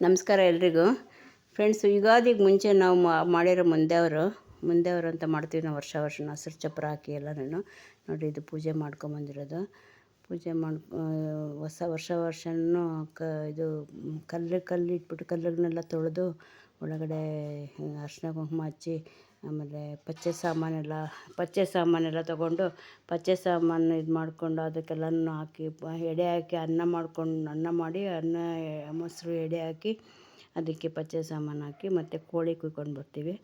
ನಮಸ್ಕಾರ ಎಲ್ರಿಗೂ. ಫ್ರೆಂಡ್ಸ್ ಯುಗಾದಿಗೆ ಮುಂಚೆ ನಾವು ಮಾಡಿರೋ ಮುಂದೆವರು ಮುಂದೆವರು ಅಂತ ಮಾಡ್ತೀವಿ ನಾವು ವರ್ಷ ವರ್ಷ ಹಸಿರು ಚಪ್ಪರ ಹಾಕಿ ಎಲ್ಲನೂ ನೋಡಿ, ಇದು ಪೂಜೆ ಮಾಡ್ಕೊಂಬಂದಿರೋದು ಪೂಜೆ ಮಾಡಿ ಹೊಸ ವರ್ಷ ವರ್ಷನೂ ಕ, ಇದು ಕಲ್ಲು ಕಲ್ಲು ಇಟ್ಬಿಟ್ಟು ಕಲ್ಲುಗಳನ್ನೆಲ್ಲ ತೊಳೆದು ಒಳಗಡೆ ಅರಿಶಿನ ಕುಂಕುಮ ಹಚ್ಚಿ ಆಮೇಲೆ ಪಚ್ಚೆ ಸಾಮಾನೆಲ್ಲ ಪಚ್ಚೆ ಸಾಮಾನೆಲ್ಲ ತೊಗೊಂಡು ಪಚ್ಚೆ ಸಾಮಾನು ಇದು ಮಾಡಿಕೊಂಡು ಅದಕ್ಕೆಲ್ಲನೂ ಹಾಕಿ, ಎಡೆ ಹಾಕಿ ಅನ್ನ ಮಾಡ್ಕೊಂಡು, ಅನ್ನ ಮಾಡಿ ಅನ್ನ, ಮೊಸರು ಎಡೆ ಹಾಕಿ ಅದಕ್ಕೆ ಪಚ್ಚೆ ಸಾಮಾನು ಹಾಕಿ ಮತ್ತು ಕೋಳಿ ಕುಯ್ಕೊಂಡು ಬರ್ತೀವಿ.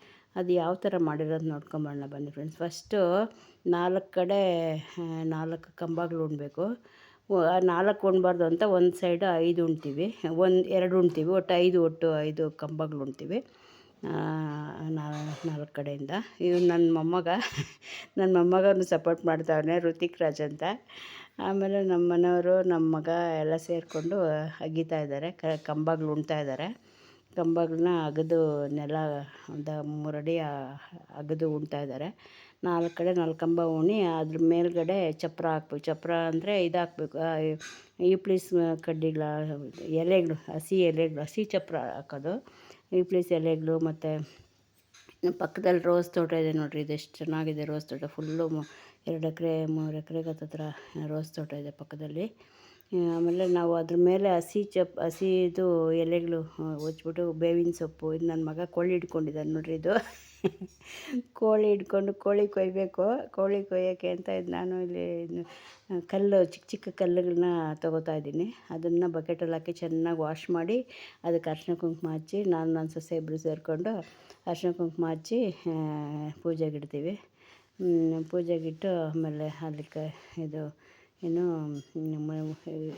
ಅದು ಯಾವ ಥರ ಮಾಡಿರೋದು ನೋಡ್ಕೊಂಬರೋಣ ಬನ್ನಿ ಫ್ರೆಂಡ್ಸ್ ಫಸ್ಟು ನಾಲ್ಕು ಕಡೆ ನಾಲ್ಕು ಕಂಬಗಳು ಉಣ್ಬೇಕು. ನಾಲ್ಕು ಉಣ್ಬಾರ್ದು ಅಂತ ಒಂದು ಸೈಡ್ ಐದು ಉಣ್ತೀವಿ. ಒಂದು, ಎರಡು ಉಣ್ತೀವಿ. ಒಟ್ಟು ಐದು ಒಟ್ಟು ಐದು ಕಂಬಗಳು ಉಣ್ತೀವಿ. ನಾಲ್ಕು ಕಡೆಯಿಂದ. ಇವ್ರು ನನ್ನ ಮೊಮ್ಮಗ ನನ್ನ ಮೊಮ್ಮಗನು ಸಪೋರ್ಟ್ ಮಾಡ್ತಾವನೆ ಋತಿಕ್ ರಾಜ್ ಅಂತ. ಆಮೇಲೆ ನಮ್ಮ ಮನೆಯವರು ನಮ್ಮ ಮಗ ಎಲ್ಲ ಸೇರಿಕೊಂಡು ಅಗೀತಾ ಇದ್ದಾರೆ ಕ, ಕಂಬಗಳು ಉಣ್ತಾ ಇದ್ದಾರೆ ಕಂಬಗಳನ್ನ ಅಗೆದು ನೆಲ, ಒಂದು ಮೂರಡಿ ಅಗೆದು ಉಣ್ತಾ ಇದ್ದಾರೆ ನಾಲ್ಕು ಕಡೆ ನಾಲ್ಕು ಕಂಬ ಉಣಿ, ಅದ್ರ ಮೇಲ್ಗಡೆ ಚಪ್ರ ಹಾಕ್ಬೇಕು. ಚಪ್ರ ಅಂದರೆ ಇದು ಹಾಕ್ಬೇಕು ಪ್ಲೀಸ್ ಕಡ್ಡಿಗಳ, ಎಲೆಗಳು, ಹಸಿ ಎಲೆಗಳು, ಹಸಿ ಚಪ್ರ ಹಾಕೋದು. ಈಪ್ಲಿಸ್ ಎಲೆಗಳು ಮತ್ತು ಪಕ್ಕದಲ್ಲಿ ರೋಸ್ ತೋಟ ಇದೆ ನೋಡಿರಿ, ಇದು ಎಷ್ಟು ಚೆನ್ನಾಗಿದೆ ರೋಸ್ ತೋಟ. ಫುಲ್ಲು ಎರಡು ಎಕರೆ, ಮೂರು ಎಕರೆಗೆ ಹತ್ತತ್ರ ರೋಸ್ ತೋಟ ಇದೆ ಪಕ್ಕದಲ್ಲಿ. ಆಮೇಲೆ ನಾವು ಅದ್ರ ಮೇಲೆ ಹಸಿ ಚಪ್, ಹಸಿ ಇದು ಎಲೆಗಳು ಹೊಚ್ಬಿಟ್ಟು ಬೇವಿನ ಸೊಪ್ಪು, ಇದು ನನ್ನ ಮಗ ಕೋಳಿ ಹಿಡ್ಕೊಂಡಿದ್ದಾನೆ ನೋಡ್ರಿ ಇದು. ಕೋಳಿ ಹಿಡ್ಕೊಂಡು ಕೋಳಿ ಕೊಯ್ಬೇಕು. ಕೋಳಿ ಕೊಯ್ಯೋಕ್ಕೆ ಅಂತ ಇದು ನಾನು ಇಲ್ಲಿ ಕಲ್ಲು, ಚಿಕ್ಕ ಚಿಕ್ಕ ಕಲ್ಲುಗಳನ್ನ ತೊಗೋತಾ ಇದ್ದೀನಿ. ಅದನ್ನು ಬಕೆಟಲ್ಲಿ ಹಾಕಿ ಚೆನ್ನಾಗಿ ವಾಶ್ ಮಾಡಿ, ಅದಕ್ಕೆ ಅರ್ಶಿನ ಕುಂಕುಮ ಹಚ್ಚಿ, ನಾನು ನನ್ನ ಸೊಸೆ ಇಬ್ಬರು ಸೇರಿಕೊಂಡು ಅರ್ಶಿನ ಕುಂಕುಮ ಹಚ್ಚಿ ಪೂಜೆಗಿಡ್ತೀವಿ ಪೂಜೆಗಿಟ್ಟು ಆಮೇಲೆ ಅದಕ್ಕೆ ಇದು ಏನು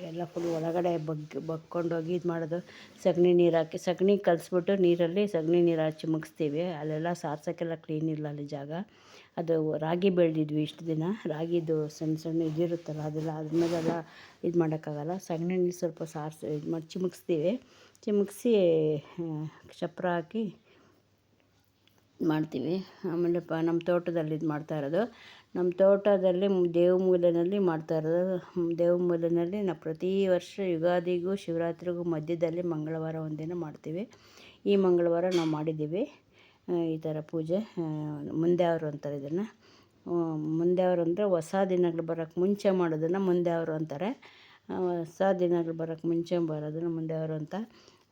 ಎಲ್ಲ ಫುಲ್ ಒಳಗಡೆ ಬಗ್, ಬಗ್ಕೊಂಡೋಗಿ ಇದು ಮಾಡೋದು. ಸಗಣಿ ನೀರು ಹಾಕಿ, ಸಗಣಿ ಕಲಿಸ್ಬಿಟ್ಟು ನೀರಲ್ಲಿ ಸಗಣಿ ನೀರು ಹಚ್ಚಿ ಮುಗಿಸ್ತೀವಿ. ಅಲ್ಲೆಲ್ಲ ಸಾರ್ಸೋಕ್ಕೆಲ್ಲ ಕ್ಲೀನ್ ಇಲ್ಲ ಅಲ್ಲಿ ಜಾಗ. ಅದು ರಾಗಿ ಬೆಳೆದಿದ್ವಿ ಇಷ್ಟು ದಿನ. ರಾಗಿದು ಸಣ್ಣ ಸಣ್ಣ ಇದಿರುತ್ತಲ್ಲ, ಅದೆಲ್ಲ ಅದ್ರ ಮೇಲೆಲ್ಲ ಇದು ಮಾಡೋಕ್ಕಾಗಲ್ಲ. ಸಗಣಿ ನೀರು ಸ್ವಲ್ಪ ಸಾರಿಸಿ, ಇದು ಮಾಡಿ ಚಿಮುಕ್ಸ್ತೀವಿ ಚಿಮುಕ್ಸಿ ಚಪ್ಪರ ಹಾಕಿ ಮಾಡ್ತೀವಿ. ಆಮೇಲೆ ಪ ನಮ್ಮ ತೋಟದಲ್ಲಿ ಇದು ಮಾಡ್ತಾ ಇರೋದು. ನಮ್ಮ ತೋಟದಲ್ಲಿ ದೇವ ಮೂಲೆಯಲ್ಲಿ ಮಾಡ್ತಾ ಇರೋದು. ದೇವ ಮೂಲೆಯಲ್ಲಿ ನಾವು ಪ್ರತಿ ವರ್ಷ ಯುಗಾದಿಗೂ ಶಿವರಾತ್ರಿಗೂ ಮಧ್ಯದಲ್ಲಿ ಮಂಗಳವಾರ ಒಂದಿನ ಮಾಡ್ತೀವಿ. ಈ ಮಂಗಳವಾರ ನಾವು ಮಾಡಿದ್ದೀವಿ. ಈ ಥರ ಪೂಜೆ. ಮುಂದೆ ಅವರು ಅಂತಾರೆ ಇದನ್ನು. ಮುಂದೆ ಅವರು ಅಂದರೆ ಹೊಸ ದಿನಗಳು ಬರೋಕ್ಕೆ ಮುಂಚೆ ಮಾಡೋದನ್ನು ಮುಂದೆ ಅವರು ಅಂತಾರೆ. ಹೊಸ ದಿನಗಳು ಬರೋಕ್ಕೆ ಮುಂಚೆ ಬರೋದನ್ನು ಮುಂದೆ ಅವರು ಅಂತ.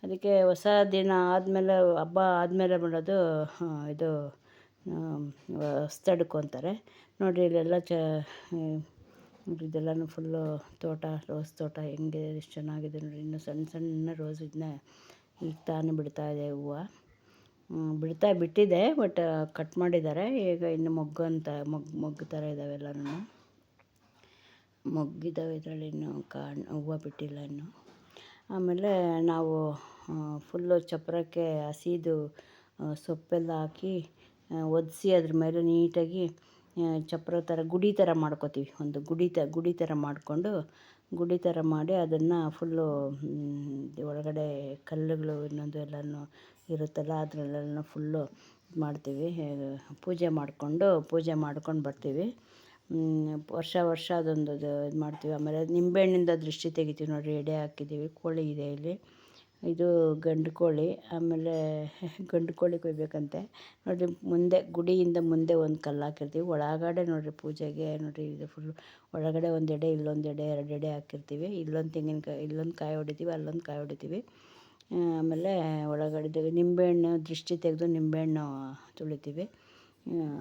ಅದಕ್ಕೆ ಹೊಸ ದಿನ ಆದಮೇಲೆ, ಹಬ್ಬ ಆದಮೇಲೆ ಮಾಡೋದು ಇದು ಹೊಸ್ತಡ್ಕು ಅಂತಾರೆ. ನೋಡಿ ಇಲ್ಲೆಲ್ಲ ಚ ಇದೆಲ್ಲನೂ ಫುಲ್ಲು ತೋಟ, ರೋಸ್ ತೋಟ ಹೆಂಗೆ, ಎಷ್ಟು ಚೆನ್ನಾಗಿದೆ ನೋಡಿ ಇನ್ನು ಸಣ್ಣ ಸಣ್ಣ ರೋಸ್ ಇದನ್ನ ಈಗ ತಾನೇ ಬಿಡ್ತಾ ಇದೆ ಹೂವು. ಬಿಡ್ತಾ ಬಿಟ್ಟಿದೆ, ಬಟ್, ಕಟ್ ಮಾಡಿದ್ದಾರೆ. ಈಗ ಇನ್ನು ಮೊಗ್ಗು ಅಂತ, ಮೊಗ್, ಮೊಗ್ಗು ಥರ ಇದ್ದಾವೆ ಎಲ್ಲನೂ ಮೊಗ್ಗಿದ್ದಾವೆ ಇದರಲ್ಲಿ ಇನ್ನೂ ಕಾಣ್, ಹೂವು ಬಿಟ್ಟಿಲ್ಲ ಇನ್ನು. ಆಮೇಲೆ ನಾವು ಫುಲ್ಲು ಚಪ್ಪರಕ್ಕೆ ಹಸಿದು ಸೊಪ್ಪೆಲ್ಲ ಹಾಕಿ ಒದಿಸಿ ಅದ್ರ ಮೇಲೆ ನೀಟಾಗಿ ಚಪ್ಪರ ಥರ ಗುಡಿ ಥರ ಮಾಡ್ಕೋತೀವಿ. ಒಂದು ಗುಡಿ ತ, ಗುಡಿ ಥರ ಮಾಡಿಕೊಂಡು, ಗುಡಿ ಥರ ಮಾಡಿ ಅದನ್ನು ಫುಲ್ಲು ಒಳಗಡೆ ಕಲ್ಲುಗಳು ಇನ್ನೊಂದು ಎಲ್ಲನೂ ಇರುತ್ತಲ್ಲ ಅದರಲ್ಲೆಲ್ಲ ಫುಲ್ಲು ಮಾಡ್ತೀವಿ ಪೂಜೆ ಮಾಡಿಕೊಂಡು, ಪೂಜೆ ಮಾಡ್ಕೊಂಡು ಬರ್ತೀವಿ. ವರ್ಷ ವರ್ಷ ಅದೊಂದು ಇದು ಮಾಡ್ತೀವಿ. ಆಮೇಲೆ ನಿಂಬೆಹಣ್ಣಿಂದ ದೃಷ್ಟಿ ತೆಗಿತೀವಿ ನೋಡಿರಿ, ಎಡೆ ಹಾಕಿದ್ದೀವಿ, ಕೋಳಿ ಇದೆ ಇಲ್ಲಿ. ಇದು ಗಂಡು ಕೋಳಿ, ಆಮೇಲೆ ಗಂಡು ಕೋಳಿ ಕೊಯ್ಬೇಕಂತೆ. ನೋಡಿರಿ, ಮುಂದೆ, ಗುಡಿಯಿಂದ ಮುಂದೆ ಒಂದು ಕಲ್ಲು ಹಾಕಿರ್ತೀವಿ. ಒಳಗಡೆ ನೋಡಿರಿ ಪೂಜೆಗೆ ನೋಡಿರಿ, ಇದು ಫುಲ್ ಒಳಗಡೆ ಒಂದು ಎಡೆ, ಇಲ್ಲೊಂದು ಎಡೆ, ಎರಡು ಎಡೆ ಹಾಕಿರ್ತೀವಿ. ಇಲ್ಲೊಂದು ತೆಂಗಿನಕಾಯಿ ಇಲ್ಲೊಂದು ಕಾಯಿ ಹೊಡಿತೀವಿ, ಅಲ್ಲೊಂದು ಕಾಯಿ ಹೊಡಿತೀವಿ. ಆಮೇಲೆ ಒಳಗಡೆ ನಿಂಬೆಹಣ್ಣು, ದೃಷ್ಟಿ ತೆಗೆದು ನಿಂಬೆಹಣ್ಣು ತುಳಿತೀವಿ.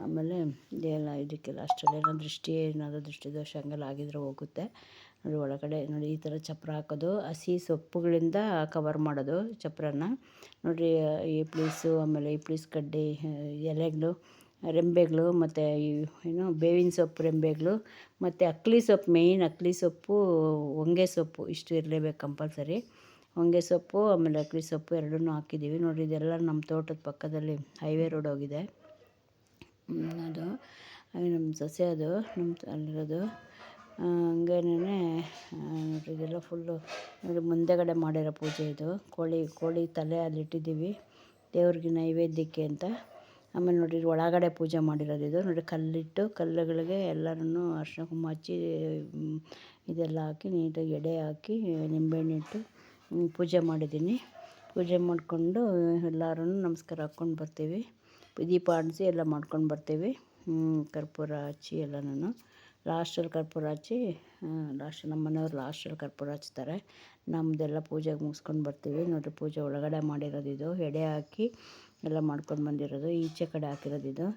ಆಮೇಲೆ ಇದೆಲ್ಲ ಇದಕ್ಕೆಲ್ಲ ಅಷ್ಟರಲ್ಲೇನೋ ದೃಷ್ಟಿ ಏನಾದರೂ ದೃಷ್ಟಿ ದೋಷ ಹಂಗೆಲ್ಲ ಆಗಿದ್ರೆ ಹೋಗುತ್ತೆ. ನೋಡಿ ಒಳಗಡೆ ನೋಡಿ ಈ ಥರ ಚಪ್ಪರ ಹಾಕೋದು. ಹಸಿ ಸೊಪ್ಪುಗಳಿಂದ ಕವರ್ ಮಾಡೋದು ಚಪ್ಪರನ ನೋಡಿರಿ ಈ ಪ್ಲೀಸು ಆಮೇಲೆ ಈ ಪ್ಲೀಸ್ ಕಡ್ಡಿ, ಎಲೆಗಳು, ರೆಂಬೆಗಳು ಮತ್ತು ಏನು ಬೇವಿನ ಸೊಪ್ಪು, ರೆಂಬೆಗಳು ಮತ್ತು ಅಕ್ಲಿ ಸೊಪ್ಪು ಮೇಯ್ನ್ ಅಕ್ಲಿ ಸೊಪ್ಪು, ಹೊಂಗೆ ಸೊಪ್ಪು ಇಷ್ಟು ಇರಲೇಬೇಕು ಕಂಪಲ್ಸರಿ ಹೊಂಗೆ ಸೊಪ್ಪು ಆಮೇಲೆ ಅಕ್ಲಿ ಸೊಪ್ಪು ಎರಡನ್ನೂ ಹಾಕಿದ್ದೀವಿ. ನೋಡಿರಿ, ಇದೆಲ್ಲ ನಮ್ಮ ತೋಟದ ಪಕ್ಕದಲ್ಲಿ ಹೈವೇ ರೋಡ್ ಹೋಗಿದೆ. ಅದು ನಮ್ಮ ಸೊಸೆ ಅದು ನಮ್ಮ ಅಲ್ಲಿರೋದು. ಹಂಗೇನೆ ಇದೆಲ್ಲ ಫುಲ್ಲು ನೋಡಿ ಮುಂದೆಗಡೆ ಮಾಡಿರೋ ಪೂಜೆ ಇದು. ಕೋಳಿ ಕೋಳಿ ತಲೆ ಅಲ್ಲಿ ಇಟ್ಟಿದ್ದೀವಿ ದೇವ್ರಿಗೆ ನೈವೇದ್ಯಕ್ಕೆ ಅಂತ. ಆಮೇಲೆ ನೋಡಿ ಒಳಗಡೆ ಪೂಜೆ ಮಾಡಿರೋದು ಇದು. ನೋಡಿ ಕಲ್ಲಿಟ್ಟು ಕಲ್ಲುಗಳಿಗೆ ಎಲ್ಲನೂ ಅರ್ಶಿನ ಕುಂಕುಮ ಹಚ್ಚಿ ಇದೆಲ್ಲ ಹಾಕಿ ನೀಟಾಗಿ ಎಡೆ ಹಾಕಿ, ನಿಂಬೆಹಣ್ಣು ಇಟ್ಟು ಪೂಜೆ ಮಾಡಿದ್ದೀನಿ. ಪೂಜೆ ಮಾಡಿಕೊಂಡು ಎಲ್ಲರೂ ನಮಸ್ಕಾರ ಹಾಕ್ಕೊಂಡು ಬರ್ತೀವಿ. ದೀಪ ಅಂಟಿಸಿ ಎಲ್ಲ ಮಾಡ್ಕೊಂಡು ಬರ್ತೀವಿ. ಕರ್ಪೂರ ಹಚ್ಚಿ ಎಲ್ಲನೂ ಲಾಸ್ಟಲ್ಲಿ ಕರ್ಪೂರ ಹಚ್ಚಿ ಲಾಸ್ಟ್ ನಮ್ಮ ಮನೆಯವ್ರು ಲಾಸ್ಟಲ್ಲಿ ಕರ್ಪೂರ ಹಚ್ತಾರೆ. ನಮ್ಮದೆಲ್ಲ ಪೂಜೆಗೆ ಮುಗಿಸ್ಕೊಂಡು ಬರ್ತೀವಿ. ನೋಡಿರಿ ಪೂಜೆ ಒಳಗಡೆ ಮಾಡಿರೋದು ಇದು. ಎಡೆ ಹಾಕಿ ಎಲ್ಲ ಮಾಡ್ಕೊಂಡು ಬಂದಿರೋದು. ಈಚೆ ಕಡೆ ಹಾಕಿರೋದು ಇದು.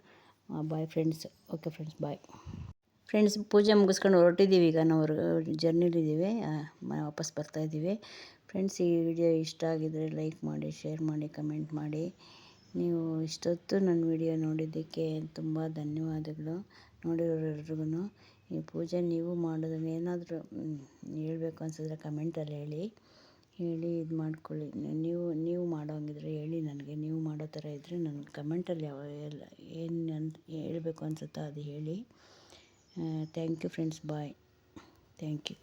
Boy friends okay friends boy friends ಪೂಜೆ ಮುಗಿಸ್ಕೊಂಡು ಹೊರಟಿದ್ದೀವಿ ಈಗ. ನಾವು ಜರ್ನಿಲಿದ್ದೀವಿ ವಾಪಸ್ ಬರ್ತಾಯಿದ್ದೀವಿ ಫ್ರೆಂಡ್ಸ್ ಈ ವಿಡಿಯೋ ಇಷ್ಟ ಆಗಿದ್ದರೆ ಲೈಕ್ ಮಾಡಿ ಶೇರ್ ಮಾಡಿ ಕಮೆಂಟ್ ಮಾಡಿ. ನೀವು ಇಷ್ಟೊತ್ತು ನನ್ನ ವಿಡಿಯೋ ನೋಡಿದ್ದಕ್ಕೆ ತುಂಬ ಧನ್ಯವಾದಗಳು. ನೋಡಿರೋರೆಲ್ರಿಗೂ ಈ ಪೂಜೆ ನೀವು ಮಾಡೋದನ್ನ ಏನಾದರೂ ಹೇಳಬೇಕು ಅನ್ಸಿದ್ರೆ ಕಮೆಂಟಲ್ಲಿ ಹೇಳಿ. ಹೇಳಿ ಇದು ಮಾಡ್ಕೊಳ್ಳಿ. ನೀವು ನೀವು ಮಾಡೋಂಗಿದ್ರೆ ಹೇಳಿ ನನಗೆ. ನೀವು ಮಾಡೋ ಥರ ಇದ್ದರೆ ನನಗೆ ಕಮೆಂಟಲ್ಲಿ ಯಾವ, ಎಲ್ಲ, ಏನು ಅಂತ ಹೇಳಬೇಕು ಅನ್ಸುತ್ತೋ ಅದು ಹೇಳಿ. Thank you friends. Bye. Thank you.